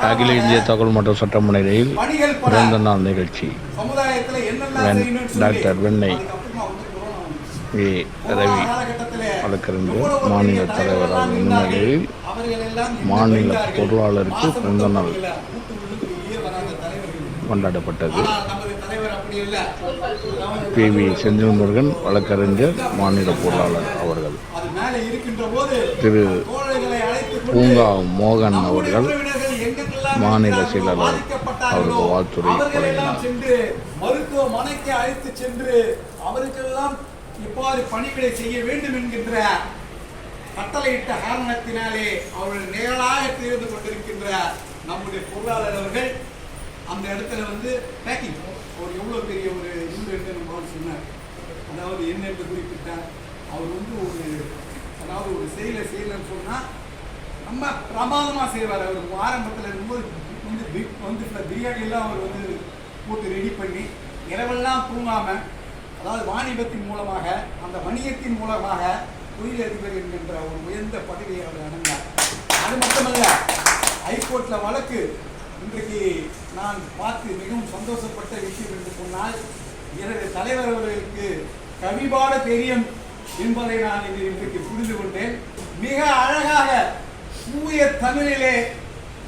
அகில இந்திய தகவல் மற்றும் பல. பிறந்த நாள் நிகழ்ச்சி. டாக்டர் வந்துச்சு. ஏ. ரவி வழக்கறிஞர் மாநில தலைவராக. முன்னிலையில் மாநில. பொருளாளருக்கு பிறந்த நாள். கொண்டாடப்பட்டது. பி. வி. செந்தில் முருகன் வழக்கறிஞர் மாநில பொருளாளர் அவர்கள். திரு. பூங்கா மோகன் அவர்கள் மாநில செயலாளர் பாதிக்கப்பட்டார்களோ, அவருக்கு வாழ்த்துறை அவர்களெல்லாம் வழங்கினார். சென்று மருத்துவமனைக்கு அழைத்து சென்று அவருக்கெல்லாம் இவ்வாறு பணிகளை செய்ய வேண்டும் என்கின்ற கட்டளையிட்ட காரணத்தினாலே அவர்கள் நேராக தேர்ந்து கொண்டிருக்கின்ற நம்முடைய பொருளாளர் அவர்கள் அந்த இடத்துல வந்து பேக்கிங் அவர் எவ்வளோ பெரிய ஒரு இந்து என்று நம்ம சொன்னார். அதாவது என்ன என்று குறிப்பிட்டார். அவர் வந்து ஒரு அதாவது ஒரு செயலை செய்யலைன்னு சொன்னால் ரொம்ப பிரமாதமாக செய்வார் அவர். ஆரம்பத்தில் இருக்கும்போது வந்து வந்து பிரியாணி எல்லாம் அவர் வந்து போட்டு ரெடி பண்ணி இரவெல்லாம் தூங்காமல் அதாவது வாணிபத்தின் மூலமாக அந்த வணிகத்தின் மூலமாக தொழிலதிபர் என்கின்ற ஒரு உயர்ந்த பதவியை அவர் அடைந்தார். அது மட்டுமல்ல ஹைகோர்ட்டில் வழக்கு. இன்றைக்கு நான் பார்த்து மிகவும் சந்தோஷப்பட்ட விஷயம் என்று சொன்னால் எனது தலைவர் அவர்களுக்கு கவிபாட தெரியும் என்பதை நான் இன்றைக்கு புரிந்து கொண்டேன். மிக அழகாக தூய தமிழிலே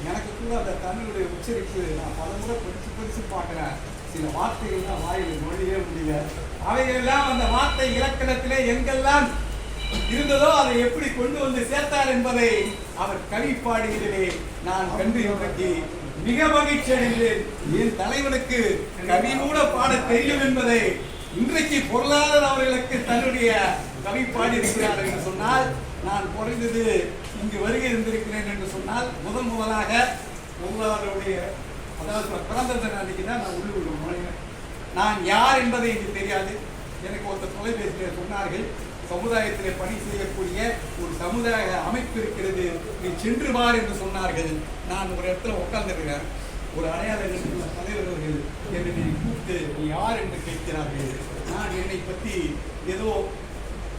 எனக்கு கூட அந்த தமிழுடைய உச்சரிப்பு நான் பலமுறை படித்து படித்து பார்க்குறேன். சில வார்த்தைகள் தான் வாயில் மொழியே முடியல. அவைகளெல்லாம் அந்த வார்த்தை இலக்கணத்திலே எங்கெல்லாம் இருந்ததோ அதை எப்படி கொண்டு வந்து சேர்த்தார் என்பதை அவர் கவி நான் கண்டு இன்றைக்கு மிக மகிழ்ச்சி அடைந்தேன் என் தலைவனுக்கு கவி கூட பாட தெரியும் என்பதை இன்றைக்கு பொருளாதார அவர்களுக்கு தன்னுடைய கவி பாடி இருக்கிறார் என்று சொன்னால் நான் குறைந்தது இங்கு வருகை இருந்திருக்கிறேன் என்று சொன்னால் முதன் முதலாக உங்களுடைய அதாவது பிறந்த தின அன்னைக்கு தான் நான் உள்ளுக்குள்ள நுழைவேன். நான் யார் என்பதை எனக்கு தெரியாது. எனக்கு ஒருத்தர் தொலைபேசியில் சொன்னார்கள் சமுதாயத்தில் பணி செய்யக்கூடிய ஒரு சமுதாய அமைப்பு இருக்கிறது. நீ சென்று பார் என்று சொன்னார்கள். நான் ஒரு இடத்துல உட்கார்ந்துருக்கிறேன். ஒரு அடையாள தலைவர்கள் என்னை கூப்பிட்டு நீ யார்? என்று கேட்கிறார்கள். நான் என்னை பற்றி ஏதோ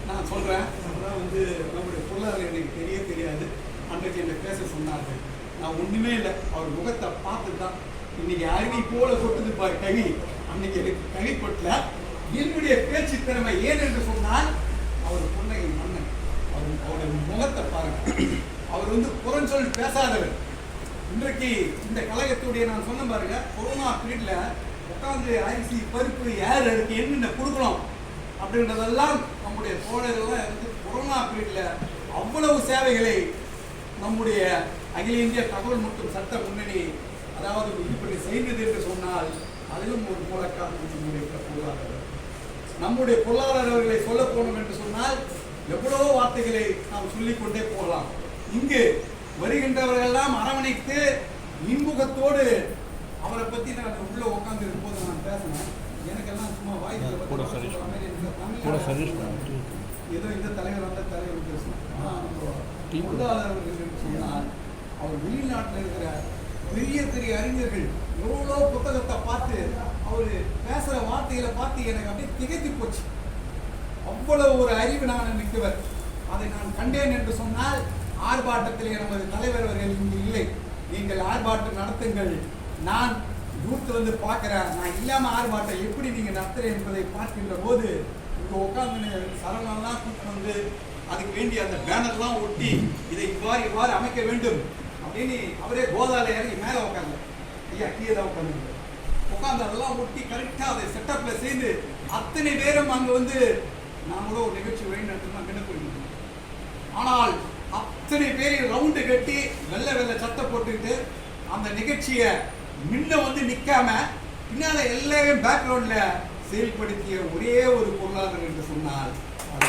நான் சொல்கிறேன் அதான் வந்து நம்முடைய பொருளாதாரம் எனக்கு தெரிய தெரியாது. அன்றைக்கு என்னை பேச சொன்னார்கள். நான் ஒன்றுமே இல்லை. அவர் முகத்தை பார்த்து தான் இன்னைக்கு அருவி போல கொட்டுது பாரு கவி அன்னைக்கு எனக்கு கவி கொட்டல. என்னுடைய பேச்சு திறமை ஏன் என்று சொன்னால் அவர் புன்னகை மன்னன். அவர் அவருடைய முகத்தை பாருங்க. அவர் வந்து புறஞ்சொல் பேசாதவர். இன்றைக்கு இந்த கழகத்துடைய நான் சொன்ன பாருங்க கொரோனா பீரியட்ல உட்காந்து அரிசி பருப்பு ஏர் அதுக்கு என்னென்ன கொடுக்கணும்? அப்படின்றதெல்லாம் நம்முடைய தோழர்கள்லாம் இருந்து கொரோனா பீரியட்ல அவ்வளவு சேவைகளை நம்முடைய அகில இந்திய தகவல் மற்றும் சட்ட முன்னணி அதாவது இப்படி செய்தது என்று சொன்னால் அதிலும் ஒரு மூலக்காக நம்முடைய பொருளாதாரம். நம்முடைய பொருளாதார அவர்களை சொல்ல போனோம் என்று சொன்னால் எவ்வளவோ வார்த்தைகளை நாம் சொல்லிக்கொண்டே போகலாம். இங்கு வருகின்றவர்களெல்லாம் அரவணைத்து இன்முகத்தோடு அவரை பற்றி நான் உள்ள உட்காந்து இருக்கும்போது நான் பேசினேன். எனக்கெல்லாம் சும்மா வாய்ப்பு கூட சர்வீஸ் கூட சர்வீஸ் பண்ணிட்டு ஏதோ இந்த தலைவர் அந்த தலைவர் பேசணும் அவர் வெளிநாட்டில் இருக்கிற பெரிய பெரிய அறிஞர்கள் எவ்வளோ புத்தகத்தை பார்த்து அவர் பேசுகிற வார்த்தைகளை பார்த்து எனக்கு அப்படியே திகைத்து போச்சு. அவ்வளவு ஒரு அறிவு நான் மிக்கவர் அதை நான் கண்டேன் என்று சொன்னால் ஆர்ப்பாட்டத்திலே நமது தலைவர் அவர்கள் இங்கு இல்லை. நீங்கள் ஆர்ப்பாட்டம் நடத்துங்கள். நான் தூரத்துல வந்து பார்க்கிறேன் நான் இல்லாம ஆர்ப்பாட்டம் எப்படி நீங்க நடத்துறேன் என்பதை பார்க்கின்ற போது இங்க உட்காந்து சரவணெல்லாம் கூப்பிட்டு வந்து அதுக்கு வேண்டி அந்த பேனர்லாம் ஒட்டி இதை இவ்வாறு இவ்வாறு அமைக்க வேண்டும் அப்படின்னு அவரே கோதால இறங்கி மேலே உட்காந்து ஐயா கீழே தான் உட்காந்து உட்காந்து அதெல்லாம் ஒட்டி கரெக்டாக அதை செட்டப்ல செய்து அத்தனை பேரும் அங்க வந்து நான் கூட ஒரு நிகழ்ச்சி வழிநடத்தணும் அங்கே போயிருந்தோம் ஆனால் அத்தனை பேரையும் ரவுண்டு கட்டி வெள்ளை வெள்ளை சத்தம் போட்டுக்கிட்டு அந்த நிகழ்ச்சியை முன்ன வந்து நிக்காம பின்னால எல்லாரையும் பேக்ரவுண்ட்ல செயல்படுத்திய ஒரே ஒரு பொருளாதாரம் என்று சொன்னால் அது